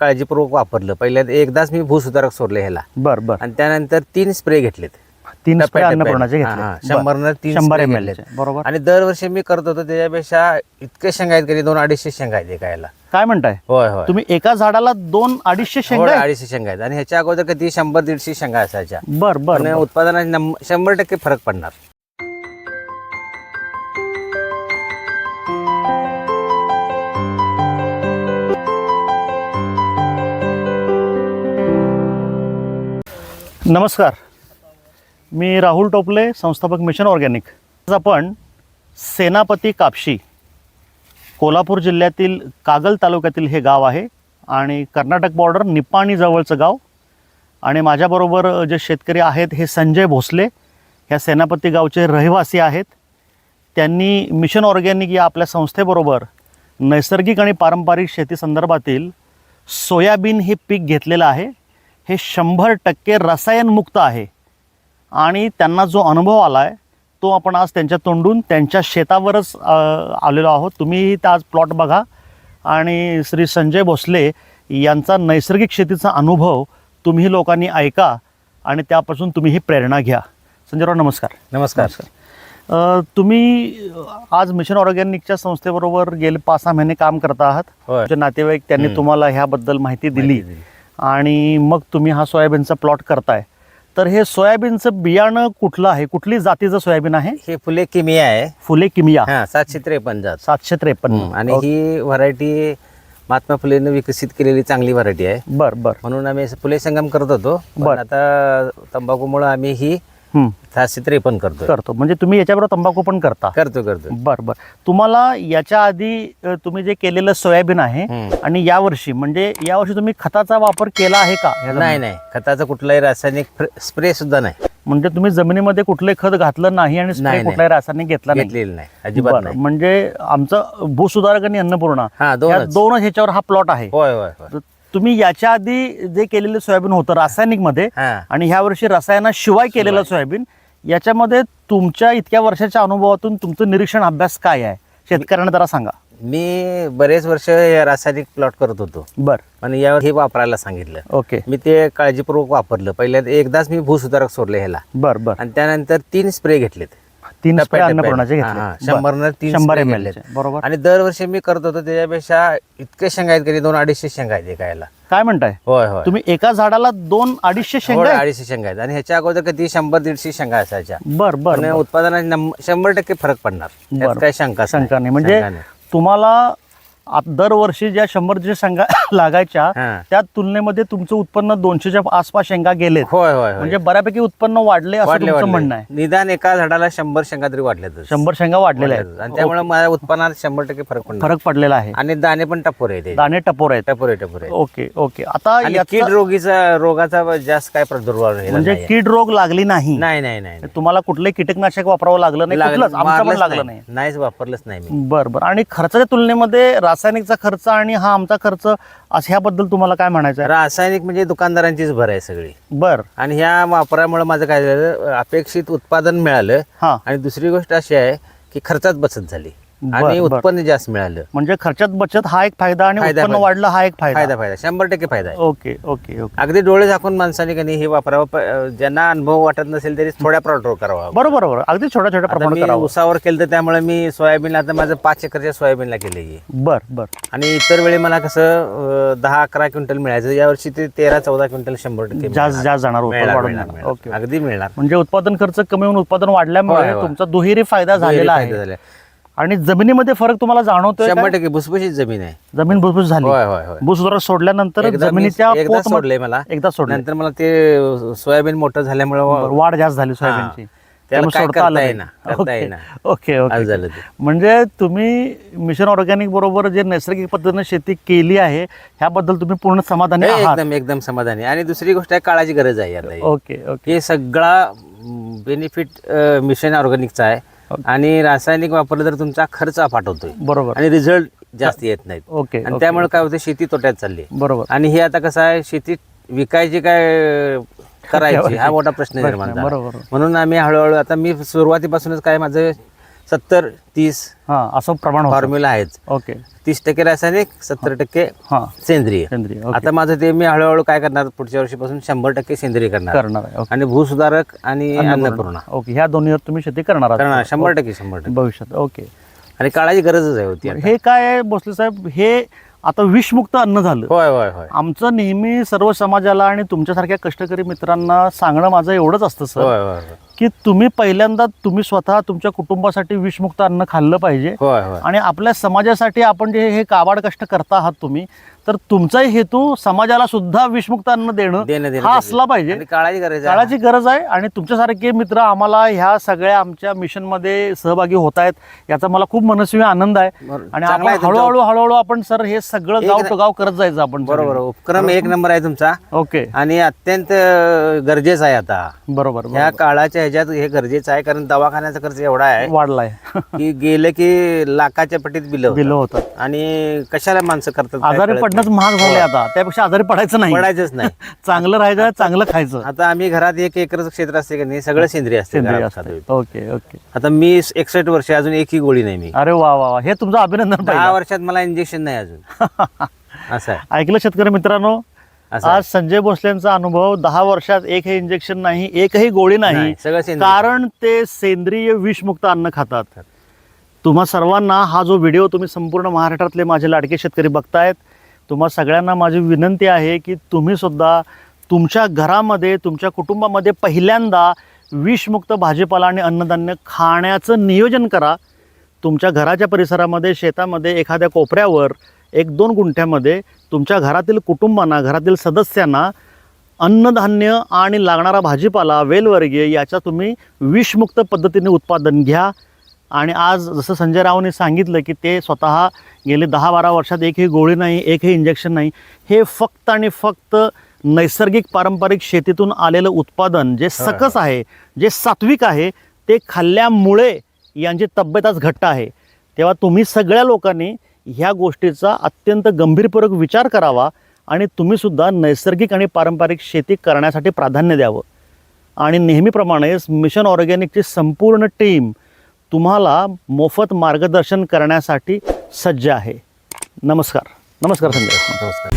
काळजीपूर्वक वापरलं. पहिल्या एकदाच मी भूसुधारक सोडले ह्याला. बर बर. आणि त्यानंतर तीन स्प्रे घेतलेत. तीन. अन्नपूर्णाचे हा. शंभरनं तीन शंभर spray एम घेतलेत. बरोबर. आणि दरवर्षी मी करत होतो त्याच्यापेक्षा इतके शेंगा आहेत की दोन अडीचशे शेंगा आहेत एका याला काय म्हणताय? होय होय. तुम्ही एका झाडाला दोन अडीचशे होय, शेंगा आहेत? अडीचशे शेंगा आहेत. आणि ह्याच्या अगोदर कधी शंभर दीडशे शेंगा असायच्या. बर बर पण बर. उत्पादनात नम- शंभर टक्के फरक पडणार. नमस्कार. मी राहुल टोपले संस्थापक मिशन ऑर्गॅनिक. आज आपण सेनापती कापशी कोल्हापूर जिल्ह्यातील कागल तालुक्यातील हे गाव आहे आणि कर्नाटक बॉर्डर निपाणीजवळचं गाव आणि माझ्याबरोबर जे शेतकरी आहेत हे संजय भोसले. ह्या सेनापती गावचे रहिवासी आहेत. त्यांनी मिशन ऑर्गॅनिक या आपल्या संस्थेबरोबर नैसर्गिक आणि पारंपरिक शेतीसंदर्भातील सोयाबीन हे पीक घेतलेलं आहे. हे शंभर टक्के रसायनमुक्त आहे. आणि त्यांना जो अनुभव आला आहे तो आपण आज त्यांच्या तोंडून त्यांच्या शेतावरच आलेलो आहोत. तुम्हीही त्या आज प्लॉट बघा. आणि श्री संजय भोसले यांचा नैसर्गिक शेतीचा अनुभव तुम्ही लोकांनी ऐका आणि त्यापासून तुम्ही ही प्रेरणा घ्या. संजयराव नमस्कार. नमस्कार. अ, तुम्ही आज मिशन ऑर्गॅनिकच्या संस्थेबरोबर गेले पाच सहा महिने काम करता आहात. तुमचे नातेवाईक त्यांनी. तुम्हाला ह्याबद्दल माहिती दिली. माहिती दिली. आणि मग तुम्ही हा सोयाबीनचा प्लॉट करताय. तर हे सोयाबीनचं बियाणं कुठलं आहे? कुठली जातीचं सोयाबीन आहे? हे फुले किमिया आहे. फुले किमिया. हा सातशे त्रेपन्न जात. सातशे त्रेपन्न. आणि. ही व्हरायटी महात्मा फुलेनं विकसित केलेली चांगली व्हरायटी आहे. बर बर. म्हणून आम्ही फुले संगम करत होतो. बर. पण आता तंबाखूमुळे आम्ही ही सातशे त्रेपन्न करतो करतो. म्हणजे तुम्ही याच्याबरोबर तंबाखू पण करता? करतो करतो बर बर. तुम्हाला याच्या आधी अ, तुम्ही जे केलेलं सोयाबीन आहे हम्म. आणि यावर्षी म्हणजे यावर्षी तुम्ही खताचा वापर केला आहे का? ह्या नाही जमिनीत? नाही. खताचं कुठलाही रासायनिक स्प्रे सुद्धा नाही. म्हणजे तुम्ही जमिनीमध्ये कुठलंही खत घातलं नाही आणि spray नाही, नाही. कुठलाही रासायनिक घेतला नाही? घेतलेलं नाही. अजिबात बरं, नाही. म्हणजे आमचं भूसुधारक आणि अन्नपूर्णा हा या दोनच. दोनच ह्याच्यावर हा प्लॉट आहे. होय होय होय. तर तुम्ही याच्या आधी जे केलेलं सोयाबीन होतं रासायनिकमध्ये हा. आणि ह्या वर्षी रसायनाशिवाय केलेलं सोयाबीन याच्यामध्ये तुमच्या इतक्या वर्षाच्या अनुभवातून तुमचं निरीक्षण अभ्यास काय आहे? शेतकऱ्यांना जरा सांगा. मी बरेच वर्ष हे रासायनिक प्लॉट करत होतो. बर. पण यावर हे वापरायला सांगितलं. ओके. मी ते काळजीपूर्वक वापरलं. पहिल्या एकदाच मी भूसुधारक सोडले ह्याला. बर बर. आणि त्यानंतर तीन स्प्रे घेतलेत. तीन टप्प्याटप्प्याने. अन्नपूर्णाचे हा, हा. घेतले शंभरनं तीन शंभर spray एम घेतलेत. बरोबर. आणि दरवर्षी मी करत होतो त्याच्यापेक्षा इतके शेंगा आहेत की दोन अडीचशे शेंगा आहेत एका याला काय म्हणताय? होय होय. तुम्ही एका झाडाला दोन अडीचशे शेंगा होय, आहेत? अडीचशे शेंगा आहेत. आणि ह्याच्या अगोदर कधी शंभर दीडशे शेंगा असायच्या. बर बर पण उत्पादनात नम- शंभर टक्के फरक पडणार. बरं. काही शंका शंका नाही. म्हणजे तुम्हाला आत- दरवर्षी ज्या शंभर जे शेंगा लागायच्या हा. त्या तुलनेमध्ये तुमचं उत्पन्न दोनशेच्या आसपास शेंगा गेलेत. होय होय होय. म्हणजे बऱ्यापैकी उत्पन्न वाढले असं वाढले तुमचं वाढले. म्हणणं आहे. निदान एका झाडाला शंभर शेंगा तरी वाढल्यातच. शंभर शेंगा वाढलेल्या वाढल्यातच. आणि आहेत त्यामुळे माझ्या उत्पन्नात शंभर टक्के फरक पडणार. फरक पडलेला आहे. आणि दाणे पण टपोर आहे दाणे टपोर आहेत. टपोरे टपोरे. Okay okay. आता आणि याचा- कीड रोगीचा रोगाचा जास्त काय प्रादुर्भाव राहिला म्हणजे नाहीये. कीड रोग लागली नाही. नाही नाही नाही तुम्हाला कुठले कीटकनाशक वापरावं लागलं नाही. लागलं- कुठलंच. आमचं पण मारलंच लागलं नाही. नाहीच वापरलंच नाही मी. बरं बरं. आणि खर्चाच्या तुलनेमध्ये रासायनिकचा खर्च आणि हा आमचा खर्च असं ह्याबद्दल तुम्हाला काय म्हणायचं आहे? रासायनिक म्हणजे दुकानदारांचीच भर आहे सगळी. बर. आणि ह्या वापरामुळे माझं काय झालं अपेक्षित उत्पादन मिळालं. हा. आणि दुसरी गोष्ट अशी आहे की खर्चात बचत झाली. आणि. उत्पन्न जास्त मिळालं म्हणजे खर्चात बचत हा एक फायदा आणि फायदा- उत्पन्न फायदा. वाढलं हा एक फायदा फायदा फायदा शंभर टक्के फायदा आहे ओके ओके ओके अगदी डोळे झाकून माणसाने कधी हे वापरावं प- अं, ज्यांना अनुभव वाटत नसेल तरी थोड्या प्रॉडक्टवर करावा बरोबर बरोबर अगदी छोट्या छोट्या आता प्रमाणात मी करावं उसावर केलं तर त्यामुळे मी सोयाबीन आता माझं पाच एकरच्या सोयाबीनला केलं आहे बर बर आणि इतर वेळी मला कसं अं, दहा अकरा क्विंटल मिळायचं यावर्षी ते तेरा चौदा क्विंटल शंभर टक्के जास्त मिळणार. जास्त जाणार उत्पन्न मिळणार, वाढून मिळणार, जाणार. मिळणार. ओके अगदी मिळणार म्हणजे उत्पादन खर्च कमी होऊन उत्पादन वाढल्यामुळे होय, होय. तुमचा दुहेरी फायदा झालेला फायदा आहे झाला. आणि जमिनीमध्ये फरक तुम्हाला जाणवतोय शंभर? टक्के भुसभुशीत जमीन आहे. जमीन भुसभुस झाली. होय होय होय. भूसुधार सोडल्यानंतर एकदा मी- जमिनीच्या एकदा पोत सोडलंय मला. एकदा सोडलं नंतर मला ते सोयाबीन मोठं झाल्यामुळे वाढ जास्त झाली सोयाबीनची. त्याला त्यामुळे काय सोडता करता आलं नाही. येईना, करता ओके. येईना. ओके आज ओके झालं ते. म्हणजे तुम्ही मिशन ऑर्गॅनिक बरोबर जे नैसर्गिक पद्धतीने शेती केली आहे ह्याबद्दल तुम्ही पूर्ण समाधानी हे आहात. एकदम एकदम समाधानी. आणि दुसरी गोष्ट आहे काळाची गरज आहे याला ओके ओके. हे सगळा बेनिफिट मिशन ऑर्गॅनिकचा आहे. आणि रासायनिक वापरलं तर तुमचा खर्च होतोय बरोबर. आणि रिझल्ट जास्त येत नाहीत. ओके आणि. त्यामुळे काय होतं शेती तोट्यात चालली बरोबर. आणि हे आता कसं आहे शेती विकायची काय करायची हा मोठा प्रश्न निर्माण झाला बरोबर. म्हणून आम्ही हळूहळू आता मी सुरुवातीपासूनच काय माझं सत्तर तीस हां असं प्रमाण होतं. फॉर्म्युला आहेच ओके. तीस टक्के रासायनिक सत्तर टक्के हां. सेंद्रिय. सेंद्रिय ओके. आता माझं ते मी हळूहळू काय करणार पुढच्या वर्षीपासून शंभर टक्के सेंद्रिय करणार. करणार आहे ओके. आणि भूसुधारक आणि अन्नपूर्णा. ओके ह्या दोन्हीवर तुम्ही शेती करणार आहात. करणार शंभर टक्के शंभर टक्के. भविष्यात ओके. आणि काळाची गरजच आहे होती आता. हे काय आहे, भोसले साहेब हे आता विषमुक्त अन्न झालं. होय होय होय. आमचं नेहमी सर्व समाजाला आणि तुमच्यासारख्या कष्टकरी मित्रांना सांगणं माझं एवढंच असतं सर. होय होय होय. की तुम्ही पहिल्यांदा तुम्ही स्वतः तुमच्या कुटुंबासाठी विषमुक्त अन्न खाल्लं पाहिजे. होय होय. आणि आपल्या समाजासाठी आपण जे हे काबाड कष्ट करता आहात तुम्ही तर तुमचाही हेतू समाजाला सुद्धा विषमुक्त अन्न देणं देणं देणं हा असला पाहिजे. आणि काळाची गरज आहे. काळाची गरज आहे आणि तुमच्यासारखे मित्र आम्हाला ह्या सगळ्या आमच्या मिशनमध्ये सहभागी होत आहेत याचा मला खूप मनस्वी आनंद आहे. बरं. आणि चांगलं आपण आहे तुमचं. हळूहळू हळूहळू आपण सर हे सगळं गाव टू गाव करत जायचं आपण बरोबर उपक्रम एक नंबर आहे तुमचा. ओके. आणि अत्यंत गरजेचं आहे आता. बरोबर ह्या काळाच्या ह्याच्यात हे गरजेचं आहे कारण दवाखान्याचा खर्च एवढा आहे वाढलाय. की गेलं की लाखाच्या पटीत बिल बिल होतात. आणि कशाला माणसं करतात काय आजारी कळत पडणंच नाही. महाग झाले आता. त्यापेक्षा आजारी पडायचं नाही. पडायचंच नाही. चांगलं राहायचं चांगलं खायचं. आता आम्ही घरात एक एकरच क्षेत्र असते की नाही सगळं सेंद्रिय असते सेंद्रिय घरात असते. खातो. Okay okay. आता मी एकसष्ट वर्ष अजून एकही गोळी नाही मी. अरे वा वा वा. हे तुमचं अभिनंदन दहा पाहिजे वर्षात मला इंजेक्शन नाही अजून. असं आहे. ऐकलं शेतकरी मित्रांनो. आज संजय भोसलेंचा अनुभव दहा वर्षात एक हे इंजेक्शन नाही एकही गोळी नाही. कारण ते सेंद्रिय विषमुक्त अन्न खातात. तुम्हा सर्वांना हा जो व्हिडिओ तुम्ही संपूर्ण महाराष्ट्रातले माझे लाडके शेतकरी बघतायत तुम्हा सगळ्यांना माझी विनंती आहे की तुम्ही सुद्धा तुमच्या घरामध्ये तुमच्या कुटुंबामध्ये पहिल्यांदा विषमुक्त भाजीपाला आणि अन्नधान्य खाण्याचं नियोजन करा. तुमच्या घराच्या परिसरामध्ये शेतामध्ये एखाद्या कोपऱ्यावर एक दोन गुंठ्यामध्ये तुमच्या घरातील कुटुंबांना घरातील सदस्यांना अन्नधान्य आणि लागणारा भाजीपाला वेलवर्गीय याचा तुम्ही विषमुक्त पद्धतीने उत्पादन घ्या. आणि आज जसं संजय रावने सांगितलं की ते स्वतः गेले दहा बारा वर्षात एकही गोळी नाही एकही इंजेक्शन नाही. हे फक्त आणि फक्त नैसर्गिक पारंपरिक शेतीतून आलेलं उत्पादन जे सकस आहे जे सात्विक आहे ते खाल्ल्यामुळे यांची तब्येत आज घट्ट आहे. तेव्हा तुम्ही सगळ्या लोकांनी ह्या गोष्टीचा अत्यंत गंभीरपूर्वक विचार करावा आणि तुम्हीसुद्धा नैसर्गिक आणि पारंपरिक शेती करण्यासाठी प्राधान्य द्यावं. आणि नेहमीप्रमाणेच मिशन ऑर्गॅनिकची संपूर्ण टीम तुम्हाला मोफत मार्गदर्शन करण्यासाठी सज्ज आहे. नमस्कार. नमस्कार संजय. नमस्कार.